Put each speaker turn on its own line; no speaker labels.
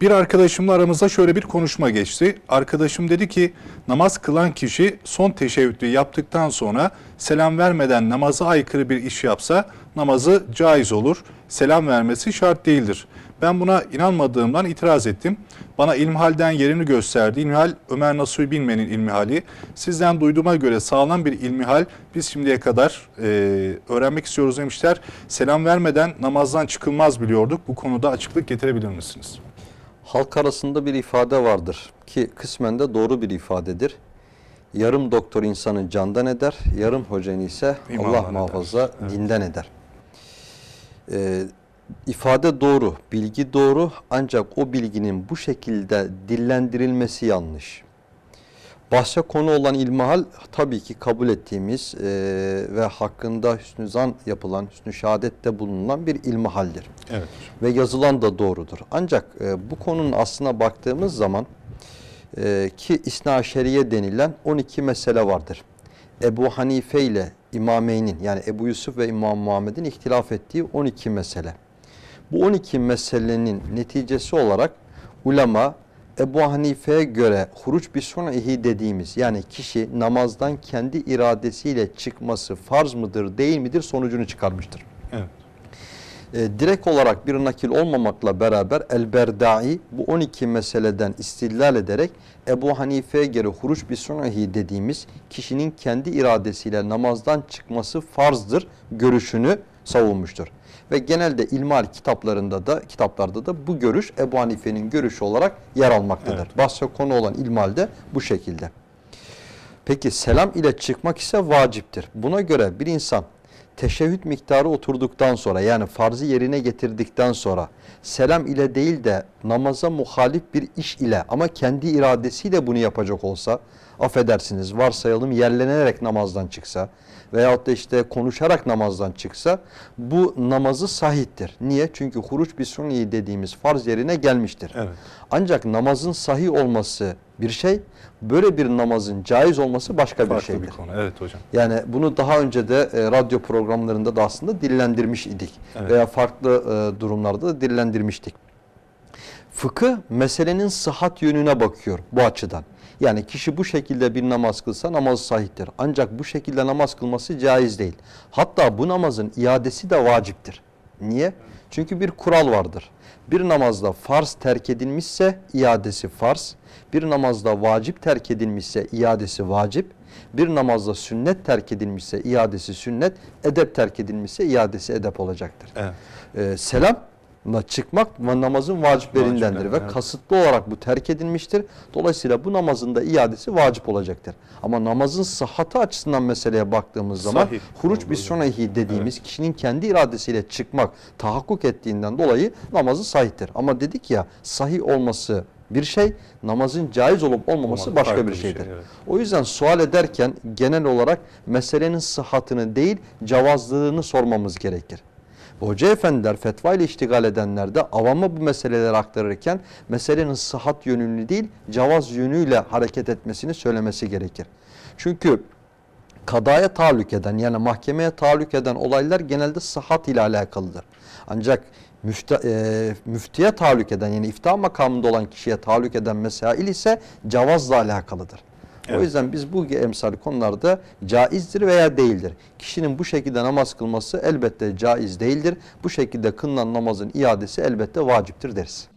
Bir arkadaşımla aramızda şöyle bir konuşma geçti. Arkadaşım dedi ki namaz kılan kişi son teşebbütü yaptıktan sonra selam vermeden namaza aykırı bir iş yapsa namazı caiz olur. Selam vermesi şart değildir. Ben buna inanmadığımdan itiraz ettim. Bana ilmihalden yerini gösterdi. İlmihal Ömer Nasuhi Bilmen'in ilmihali. Sizden duyduğuma göre sağlam bir ilmihal biz şimdiye kadar e, öğrenmek istiyoruz demişler. Selam vermeden namazdan çıkılmaz biliyorduk. Bu konuda açıklık getirebilir misiniz?
Halk arasında bir ifade vardır ki kısmen de doğru bir ifadedir. Yarım doktor insanı candan eder, yarım hocanı ise
İmandan
Allah
eder.
muhafaza
Evet.
dinden eder. Ee, ifade doğru, bilgi doğru ancak o bilginin bu şekilde dillendirilmesi yanlış. Bahse konu olan ilmihal tabii ki kabul ettiğimiz e, ve hakkında hüsnü zan yapılan, hüsnü şehadette bulunan bir ilmihaldir
Evet.
ve yazılan da doğrudur. Ancak e, bu konunun aslına baktığımız zaman e, ki İsna Şeriye denilen 12 mesele vardır. Ebu Hanife ile İmameyn'in yani Ebu Yusuf ve İmam Muhammed'in ihtilaf ettiği 12 mesele. Bu 12 meselenin neticesi olarak ulema Ebu Hanife'ye göre huruç bir sun'ihi dediğimiz yani kişi namazdan kendi iradesiyle çıkması farz mıdır değil midir sonucunu çıkarmıştır
Evet.
e, direkt olarak bir nakil olmamakla beraber El-Berdai bu 12 meseleden istillal ederek Ebu Hanife'ye göre huruç bir sunahi dediğimiz kişinin kendi iradesiyle namazdan çıkması farzdır görüşünü savunmuştur. Ve genelde ilmal kitaplarında da kitaplarda da bu görüş Ebu Hanife'nin görüşü olarak yer almaktadır.
Evet.
Bahse konu olan ilmalde bu şekilde. Peki selam ile çıkmak ise vaciptir. Buna göre bir insan teşehhüd miktarı oturduktan sonra yani farzı yerine getirdikten sonra selam ile değil de namaza muhalif bir iş ile ama kendi iradesiyle bunu yapacak olsa affedersiniz varsayalım yerlenerek namazdan çıksa veyahut da işte konuşarak namazdan çıksa bu namazı sahiptir. Niye? Çünkü huruç bir sünni dediğimiz farz yerine gelmiştir.
Evet.
Ancak namazın sahih olması bir şey, böyle bir namazın caiz olması başka bir
Farklı
şeydir.
bir konu. Evet hocam.
Yani bunu daha önce de e, radyo programlarında da aslında dillendirmiş idik.
Evet.
Veya farklı e, durumlarda da dillendirmiştik. Fıkıh meselenin sıhhat yönüne bakıyor bu açıdan. Yani kişi bu şekilde bir namaz kılsa namazı sahiptir. Ancak bu şekilde namaz kılması caiz değil. Hatta bu namazın iadesi de vaciptir. Niye? Çünkü bir kural vardır. Bir namazda farz terk edilmişse iadesi farz. Bir namazda vacip terk edilmişse iadesi vacip. Bir namazda sünnet terk edilmişse iadesi sünnet. Edep terk edilmişse iadesi edep olacaktır.
Evet.
Ee, selamla çıkmak namazın vaciplerindendir
Vacipler,
ve
evet.
kasıtlı olarak bu terk edilmiştir. Dolayısıyla bu namazın da iadesi vacip olacaktır. Ama namazın sıhhati açısından meseleye baktığımız zaman
Sahih
huruç bir sonehi dediğimiz kişinin kendi iradesiyle çıkmak tahakkuk ettiğinden dolayı namazı sahihtir. Ama dedik ya sahih olması bir şey, namazın caiz olup olmaması
Olmaz,
başka bir
bir şey,
şeydir.
evet.
O yüzden sual ederken genel olarak meselenin sıhhatını değil cavazlığını sormamız gerekir. Hoca efendiler fetva ile iştigal edenler de avama bu meseleleri aktarırken meselenin sıhhat yönünü değil cavaz yönüyle hareket etmesini söylemesi gerekir. Çünkü kadaya tahallük eden yani mahkemeye tahallük eden olaylar genelde sıhhat ile alakalıdır. Ancak müfte, e, müftiye tahallük eden yani ifta makamında olan kişiye tahallük eden mesail ise cavazla alakalıdır. O
Evet.
yüzden biz bu emsal konularda caizdir veya değildir. Kişinin bu şekilde namaz kılması elbette caiz değildir. Bu şekilde kılınan namazın iadesi elbette vaciptir deriz.